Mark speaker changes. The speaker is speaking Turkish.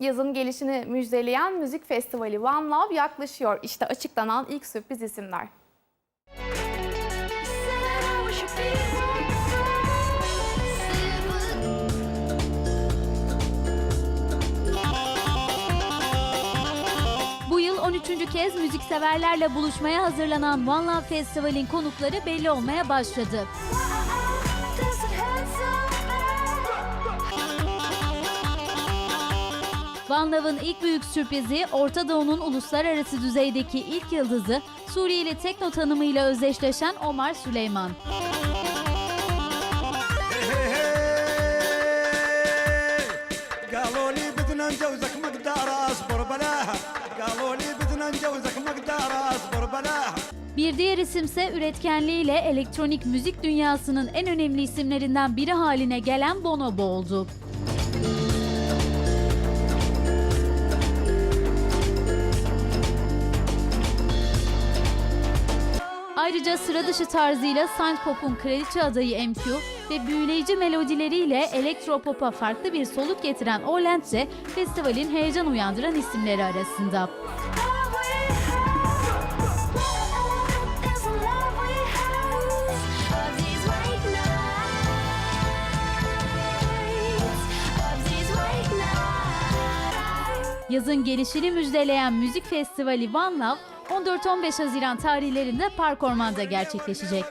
Speaker 1: Yazın gelişini müjdeleyen müzik festivali One Love yaklaşıyor. İşte açıklanan ilk sürpriz isimler.
Speaker 2: Bu yıl 13. kez müzikseverlerle buluşmaya hazırlanan One Love Festival'in konukları belli olmaya başladı. One Love'ın ilk büyük sürprizi Orta Doğu'nun uluslararası düzeydeki ilk yıldızı Suriyeli tekno tanımıyla özdeşleşen Omar Süleyman.
Speaker 3: قالوا لي بدنا نجوزك مقدار اصبر بلاها قالوا لي بدنا نجوزك مقدار اصبر بلاها
Speaker 2: Bir diğer isimse üretkenliğiyle elektronik müzik dünyasının en önemli isimlerinden biri haline gelen Bonobo oldu. Ayrıca sıra dışı tarzıyla Pop'un kraliçe adayı MQ ve büyüleyici melodileriyle elektropop'a farklı bir soluk getiren Orland de festivalin heyecan uyandıran isimleri arasında. Yazın gelişini müjdeleyen müzik festivali One Love 14-15 Haziran tarihlerinde Park Orman'da gerçekleşecek.